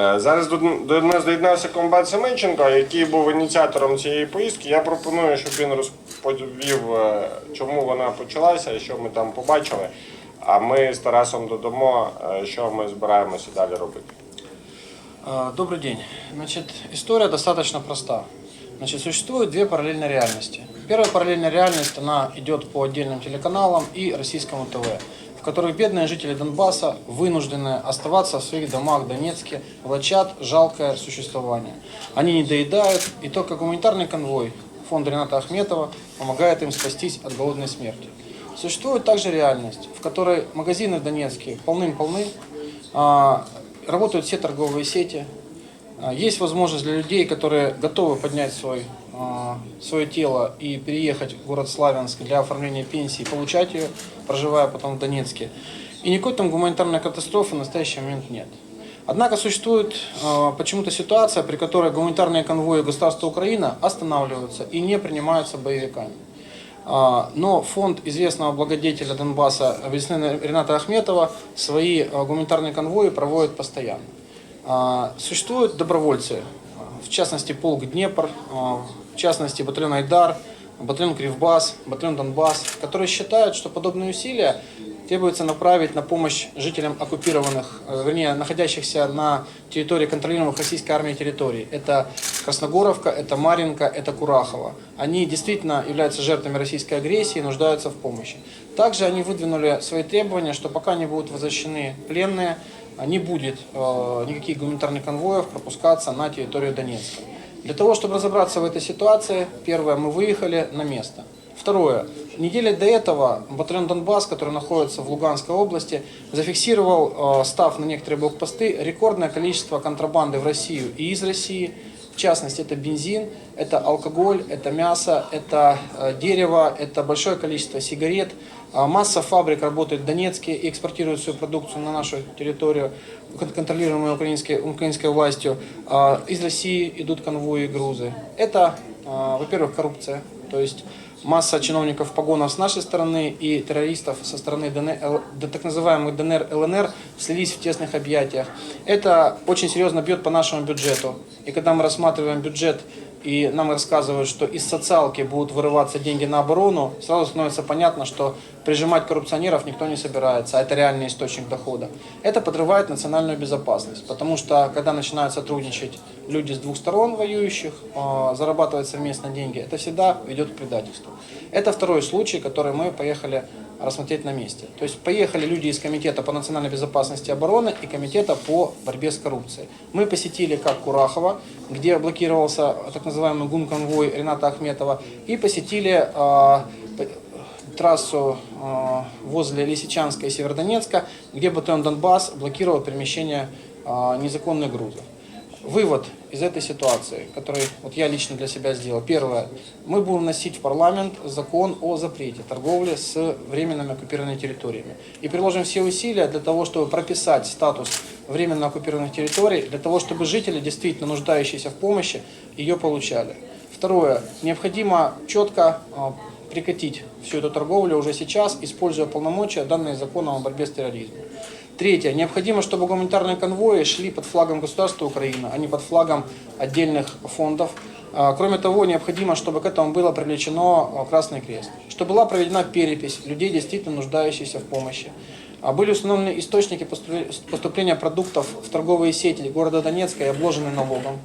Е, Зараз до, до нас доєднався комбат Семенченко, який був ініціатором цієї поїздки. Я пропоную, щоб він розповів, е, чому вона почалася, що ми там побачили. А ми з Тарасом додамо, е, що ми збираємося далі робити. А, Добрый день. Значит, история достаточно проста. Значит, существует две параллельные реальности. Первая параллельная реальность, она идет по отдельным телеканалам и российскому ТВ, В которых бедные жители Донбасса вынуждены оставаться в своих домах в Донецке, влачат жалкое существование. Они не доедают, и только гуманитарный конвой фонда Рената Ахметова помогает им спастись от голодной смерти. Существует также реальность, в которой магазины в Донецке полным-полны, а, работают все торговые сети, а, есть возможность для людей, которые готовы поднять свой, свое тело и переехать в город Славянск для оформления пенсии, получать ее, проживая потом в Донецке. И никакой там гуманитарной катастрофы в настоящий момент нет. Однако существует а, почему-то ситуация, при которой гуманитарные конвои государства Украина останавливаются и не принимаются боевиками. А, Но фонд известного благодетеля Донбасса Рената Ахметова свои а, гуманитарные конвои проводит постоянно. А, Существуют добровольцы, а, в частности полк Днепр, а, в частности батальон Айдар, батальон Кривбас, батальон Донбасс, которые считают, что подобные усилия требуется направить на помощь жителям оккупированных, э, вернее, находящихся на территории контролируемых российской армией территорий. Это Красногоровка, это Маринка, это Курахово. Они действительно являются жертвами российской агрессии и нуждаются в помощи. Также они выдвинули свои требования, что пока не будут возвращены пленные, а не будет э, никаких гуманитарных конвоев пропускаться на территорию Донецка. Для того, чтобы разобраться в этой ситуации, первое, мы выехали на место. Второе. Неделю до этого батальон Донбасс, который находится в Луганской области, зафиксировал, э, став на некоторые блокпосты, рекордное количество контрабанды в Россию и из России. В частности, это бензин, это алкоголь, это мясо, это э, дерево, это большое количество сигарет. А Масса фабрик работает в Донецке и экспортирует свою продукцию на нашу территорию, кон- контролируемую украинской, украинской властью. А Из России идут конвои и грузы. Это, а, во-первых, коррупция, то есть масса чиновников в погонах с нашей стороны и террористов со стороны ДНР, Л- да, так называемых ДНР, ЛНР слились в тесных объятиях. Это очень серьезно бьет по нашему бюджету. И когда мы рассматриваем бюджет и нам рассказывают, что из социалки будут вырываться деньги на оборону, сразу становится понятно, что прижимать коррупционеров никто не собирается, а это реальный источник дохода. Это подрывает национальную безопасность, потому что когда начинают сотрудничать люди с двух сторон воюющих, э, зарабатывать совместно деньги, это всегда ведет к предательству. Это второй случай, который мы поехали рассмотреть на месте. То есть поехали люди из Комитета по национальной безопасности и обороны и Комитета по борьбе с коррупцией. Мы посетили как Курахово, где блокировался так называемый гум-конвой Рената Ахметова, и посетили э, трассу э, возле Лисичанска и Северодонецка, где батальон Донбасс блокировал перемещение э, незаконных грузов. Вывод из этой ситуации, который вот я лично для себя сделал. Первое. Мы будем вносить в парламент закон о запрете торговли с временными оккупированными территориями. И приложим все усилия для того, чтобы прописать статус временно оккупированных территорий, для того, чтобы жители, действительно нуждающиеся в помощи, ее получали. Второе. Необходимо четко э, прекратить всю эту торговлю уже сейчас, используя полномочия, данные законом о борьбе с терроризмом. Третье. Необходимо, чтобы гуманитарные конвои шли под флагом государства Украина, а не под флагом отдельных фондов. А, Кроме того, необходимо, чтобы к этому было привлечено а, Красный Крест, чтобы была проведена перепись людей, действительно нуждающихся в помощи. А Были установлены источники поступле- поступления продуктов в торговые сети города Донецка и обложены налогом.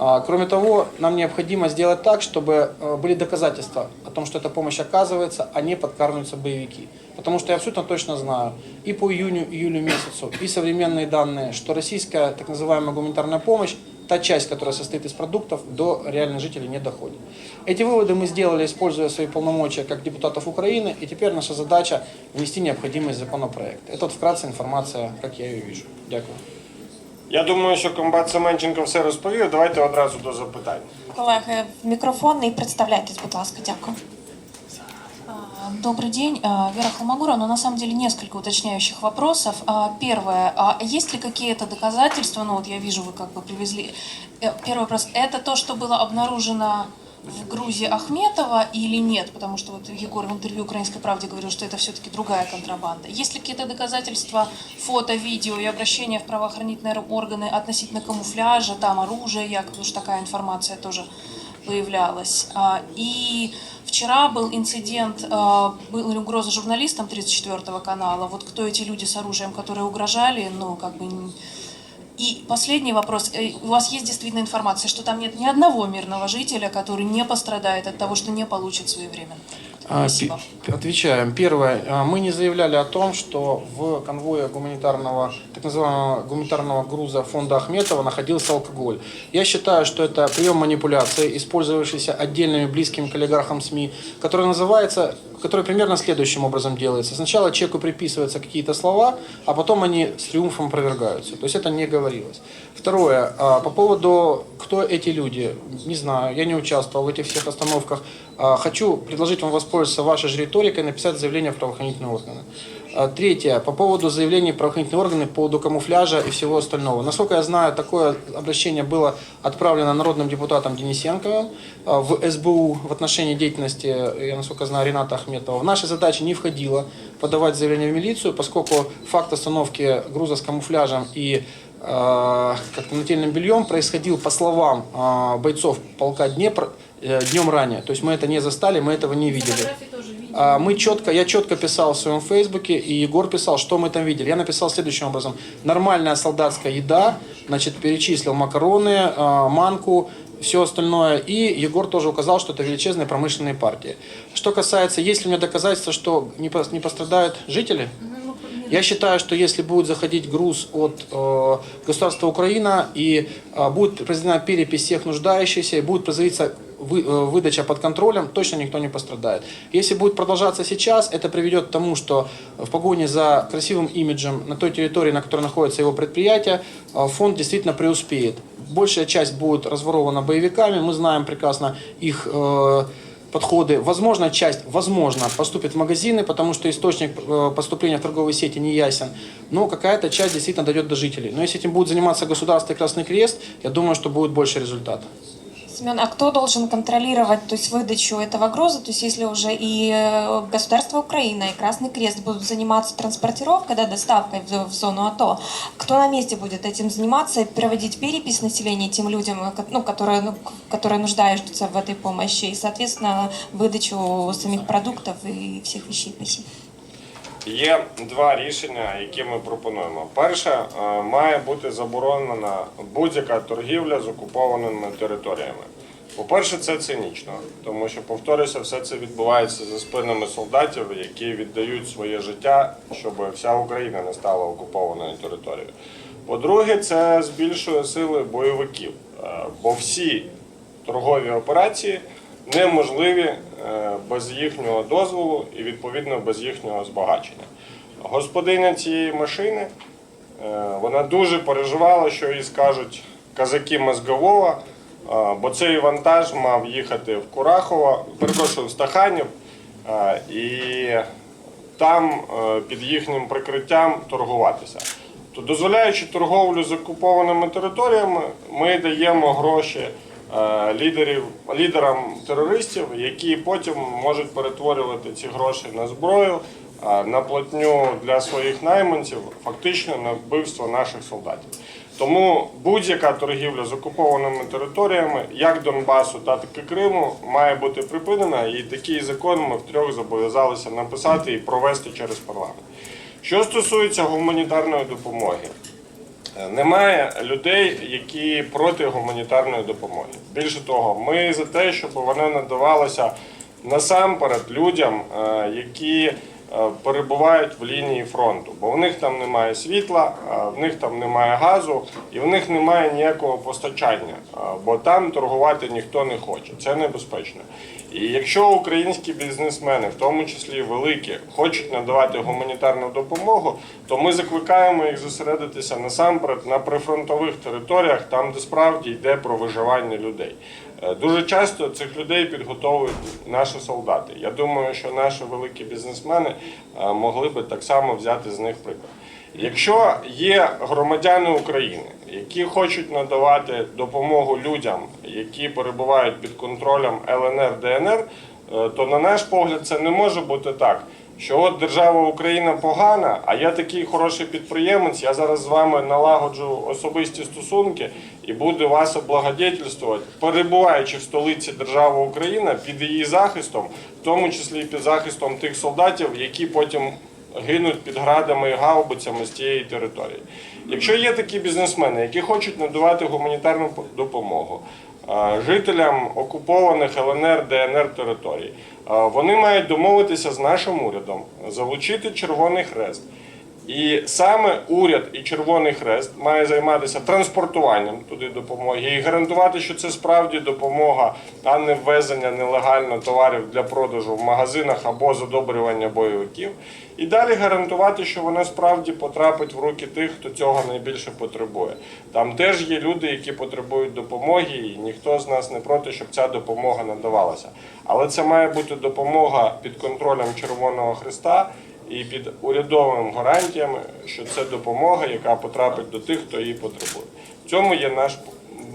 А, Кроме того, нам необходимо сделать так, чтобы э, были доказательства о том, что эта помощь оказывается, а не подкармливаются боевики. Потому что я абсолютно точно знаю и по июню-июлю месяцу, и современные данные, что российская так называемая гуманитарная помощь, та часть, которая состоит из продуктов, до реальных жителей не доходит. Эти выводы мы сделали, используя свои полномочия как депутатов Украины, и теперь наша задача внести необходимый законопроект. Это вот вкратце информация, как я ее вижу. Дякую. Я думаю, що комбат Семенченко все розповів. Давайте одразу до запитань. Колеги, в мікрофон і представляйтесь, будь ласка, дякую. А, Добрый день, А, Вера Холмогорова, но на самом деле несколько уточняющих вопросов. А, Первое, а есть ли какие-то доказательства, ну вот я вижу, вы как бы привезли. Э, Первый вопрос, это то, что было обнаружено в Грузии Ахметова или нет? Потому что вот Егор в интервью «Украинской правде» говорил, что это все-таки другая контрабанда. Есть ли какие-то доказательства, фото, видео и обращения в правоохранительные органы относительно камуфляжа, там оружия, якобы, что такая информация тоже появлялась. А, И вчера был инцидент, а, была угроза журналистам 34 канала. Вот кто эти люди с оружием, которые угрожали, ну, как бы... И последний вопрос. Э, У вас есть действительно информация, что там нет ни одного мирного жителя, который не пострадает от того, что не получит своевременно? А, Спасибо. Отвечаем. Первое. А, Мы не заявляли о том, что в конвое гуманитарного, так называемого гуманитарного груза фонда Ахметова находился алкоголь. Я считаю, что это прием манипуляции, использовавшийся отдельными близкими к олигархам СМИ, который называется, который примерно следующим образом делается. Сначала человеку приписываются какие-то слова, а потом они с триумфом опровергаются. То есть это не говорилось. Второе. а, По поводу, кто эти люди, не знаю, я не участвовал в этих всех остановках. А, Хочу предложить вам воспользоваться вашей же риторикой и написать заявление в правоохранительные органы. А, Третье. По поводу заявлений в правоохранительные органы по поводу камуфляжа и всего остального. Насколько я знаю, такое обращение было отправлено народным депутатом Денисенковым а, в СБУ в отношении деятельности, я насколько знаю, Рената Ахметова. В наши задачи не входило подавать заявление в милицию, поскольку факт остановки груза с камуфляжем и э, как нательным бельем происходил, по словам э, бойцов полка Днепр, э, днем ранее. То есть мы это не застали, мы этого не видели. А, Мы четко, я четко писал в своем фейсбуке, и Егор писал, что мы там видели. Я написал следующим образом. Нормальная солдатская еда, значит, перечислил макароны, а, манку, все остальное. И Егор тоже указал, что это величезные промышленные партии. Что касается, есть ли у меня доказательства, что не пос- не пострадают жители? Я считаю, что если будет заходить груз от э, государства Украина и э, будет произведена перепись всех нуждающихся и будет производиться э, выдача под контролем, точно никто не пострадает. Если будет продолжаться сейчас, это приведет к тому, что в погоне за красивым имиджем на той территории, на которой находится его предприятие, э, фонд действительно преуспеет. Большая часть будет разворована боевиками, мы знаем прекрасно их э, подходы. Возможно, часть, возможно, поступит в магазины, потому что источник поступления в торговые сети не ясен. Но какая-то часть действительно дойдет до жителей. Но если этим будет заниматься государство и Красный Крест, я думаю, что будет больше результат. Семен, а кто должен контролировать то есть, выдачу этого груза? То есть если уже и э, государство Украина, и Красный Крест будут заниматься транспортировкой, да, доставкой в, в зону АТО, кто на месте будет этим заниматься и проводить перепись населения тем людям, э, ко- ну, которые, ну, к- которые нуждаются в этой помощи, и, соответственно, выдачу самих продуктов и всех вещей? Спасибо. Є два рішення, які ми пропонуємо. Перше, е, має бути заборонена будь-яка торгівля з окупованими територіями. По-перше, це цинічно, тому що, повторюся, все це відбувається за спинами солдатів, які віддають своє життя, щоб вся Україна не стала окупованою територією. По-друге, це збільшує сили бойовиків, е, бо всі торгові операції неможливі без їхнього дозволу і відповідно без їхнього збагачення. Господиня цієї машини е, вона дуже переживала, що їй скажуть казаки Мозгового, е, бо цей вантаж мав їхати в Курахово, перепрошую, в Стаханів, е, і там е, під їхнім прикриттям торгуватися. То дозволяючи торговлю з окупованими територіями, ми даємо гроші е, лідерів, лідерам терористів, які потім можуть перетворювати ці гроші на зброю, е, на платню для своїх найманців, фактично на вбивство наших солдатів. Тому будь-яка торгівля з окупованими територіями, як Донбасу, так і Криму, має бути припинена. І такий закон ми втрьох зобов'язалися написати і провести через парламент. Що стосується гуманітарної допомоги, Е, немає людей, які проти гуманітарної допомоги. Більше того, ми за те, щоб вона надавалася насамперед людям, е, які перебувають в лінії фронту, бо в них там немає світла, е, в них там немає газу і в них немає ніякого постачання, е, бо там торгувати ніхто не хоче. Це небезпечно. І якщо українські бізнесмени, в тому числі великі, хочуть надавати гуманітарну допомогу, то ми закликаємо їх зосередитися насамперед на прифронтових територіях, там де справді йде про виживання людей. Е, Дуже часто цих людей підготовують наші солдати. Я думаю, що наші великі бізнесмени е, могли би так само взяти з них приклад. Якщо є громадяни України, які хочуть надавати допомогу людям, які перебувають під контролем ЛНР ДНР, е, то на наш погляд це не може бути так. Що от держава Україна погана, а я такий хороший підприємець, я зараз з вами налагоджу особисті стосунки і буду вас облагодетельствувати, перебуваючи в столиці держави Україна під її захистом, в тому числі і під захистом тих солдатів, які потім гинуть під градами і гаубицями з тієї території. Якщо є такі бізнесмени, які хочуть надавати гуманітарну допомогу жителям окупованих ЛНР, ДНР територій, е, вони мають домовитися з нашим урядом, залучити Червоний Хрест. І саме уряд і Червоний Хрест має займатися транспортуванням туди допомоги і гарантувати, що це справді допомога, а не ввезення нелегально товарів для продажу в магазинах або задобрювання бойовиків. І далі гарантувати, що вона справді потрапить в руки тих, хто цього найбільше потребує. Там теж є люди, які потребують допомоги, і ніхто з нас не проти, щоб ця допомога надавалася. Але це має бути допомога під контролем Червоного Хреста і під урядовими гарантіями, що це допомога, яка потрапить до тих, хто її потребує. В цьому є наш,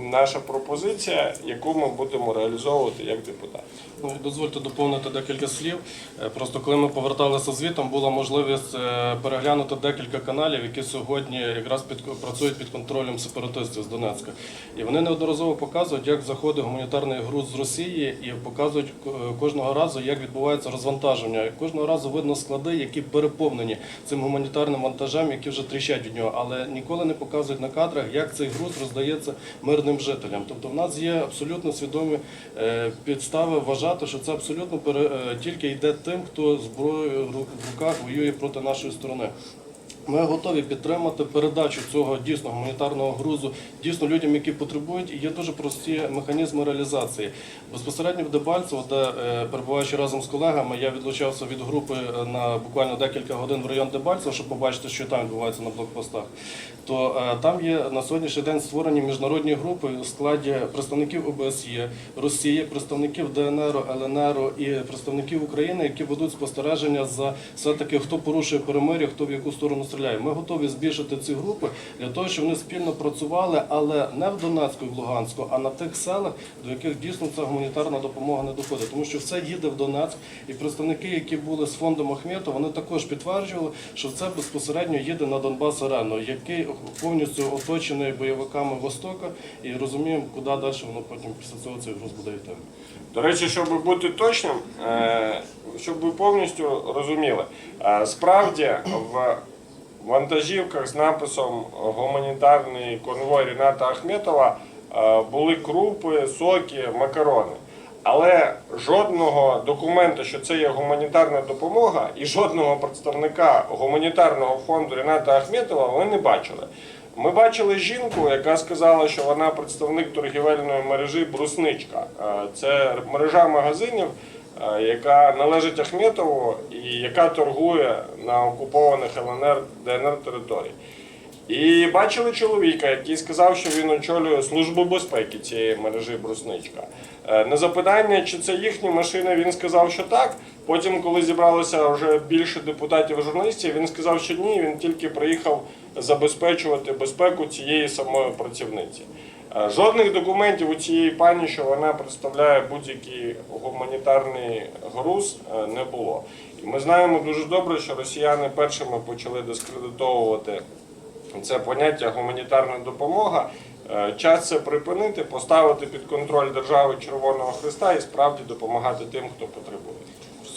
наша пропозиція, яку ми будемо реалізовувати як депутати. Ну, Дозвольте доповнити декілька слів. Е, Просто коли ми поверталися звітом, була можливість е, переглянути декілька каналів, які сьогодні якраз під працюють під контролем сепаратистів з Донецька. І вони неодноразово показують, як заходить гуманітарний груз з Росії, і показують е, кожного разу, як відбувається розвантаження. Кожного разу видно склади, які переповнені цим гуманітарним вантажем, які вже тріщать від нього, але ніколи не показують на кадрах, як цей груз роздається мирним жителям. Тобто, в нас є абсолютно свідомі підстави вважати, що це абсолютно е, тільки йде тим, хто зброю в руках воює проти нашої сторони. Ми готові підтримати передачу цього дійсно гуманітарного грузу дійсно людям, які потребують, і є дуже прості механізми реалізації. Безпосередньо в Дебальцево, де е, перебуваючи разом з колегами, я відлучався від групи е, на буквально декілька годин в район Дебальцево, щоб побачити, що там відбувається на блокпостах. То е, там є на сьогоднішній день створені міжнародні групи у складі представників ОБСЄ, Росії, представників ДНР, ЛНР і представників України, які ведуть спостереження за все таки, хто порушує перемир'я, хто в яку сторону стріляє. Ми готові збільшити ці групи для того, щоб вони спільно працювали, але не в Донецьку і в Луганську, а на тих селах, до яких дійсно ця гуманітарна допомога не доходить. Тому що все їде в Донецьк, і представники, які були з фондом Ахмету, вони також підтверджували, що це безпосередньо їде на Донбас арену, який повністю оточений бойовиками Востока, і розуміємо, куди далі воно потім після цього цей груз буде йти. До речі, щоб бути точним, е, щоб ви повністю розуміли, е, справді в вантажівках з написом гуманітарний конвой Ріната Ахметова е, були крупи, соки, макарони. Але жодного документу, що це є гуманітарна допомога, і жодного представника гуманітарного фонду Ріната Ахметова ви не бачили. Ми бачили жінку, яка сказала, що вона представник торгівельної мережі Брусничка. Е, Це мережа магазинів, яка належить Ахметову і яка торгує на окупованих ЛНР ДНР території. І бачили чоловіка, який сказав, що він очолює службу безпеки цієї мережі Брусничка. Е, На запитання, чи це їхні машини, він сказав, що так. Потім, коли зібралося вже більше депутатів і журналістів, він сказав, що ні, він тільки приїхав забезпечувати безпеку цієї самої працівниці. Жодних документів у цієї пані, що вона представляє будь-який гуманітарний груз, е, не було. І ми знаємо дуже добре, що росіяни першими почали дискредитовувати це поняття гуманітарна допомога. Е, Час це припинити, поставити під контроль держави Червоного Христа і справді допомагати тим, хто потребує.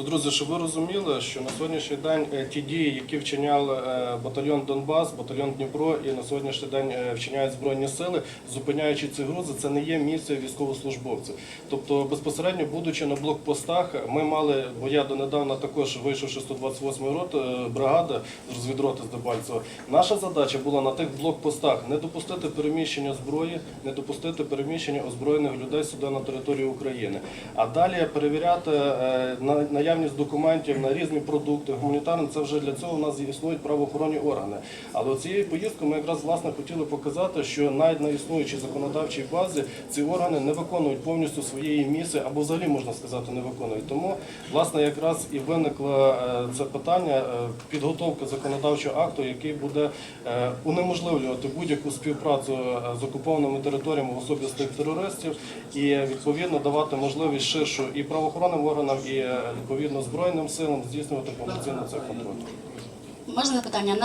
Просто, друзі, щоб ви розуміли, що на сьогоднішній день е, ті дії, які вчиняли е, батальйон Донбас, батальйон Дніпро і на сьогоднішній день е, вчиняють збройні сили, зупиняючи ці грузи, це не є місце військовослужбовців. Тобто, безпосередньо, будучи на блокпостах, ми мали, бо я донедавна також вийшовши 128 рот бригади з розвідроти з Дебальцева. Наша задача була на тих блокпостах не допустити переміщення зброї, не допустити переміщення озброєних людей сюди на територію України, а далі перевіряти на- наявність документів на різні продукти, гуманітарні, це вже для цього у нас існують правоохоронні органи. Але цією поїздкою ми якраз власне хотіли показати, що навіть на існуючій законодавчій базі ці органи не виконують повністю своєї місії, або взагалі можна сказати, не виконують. Тому власне якраз і виникло е, це питання е, підготовки законодавчого акту, який буде е, унеможливлювати будь-яку співпрацю з окупованими територіями в особі з тих терористів і відповідно давати можливість ширшу і правоохоронним органам, і е, відповідно збройним силам здійснювати повноцінно цей контроль. Можна запитання?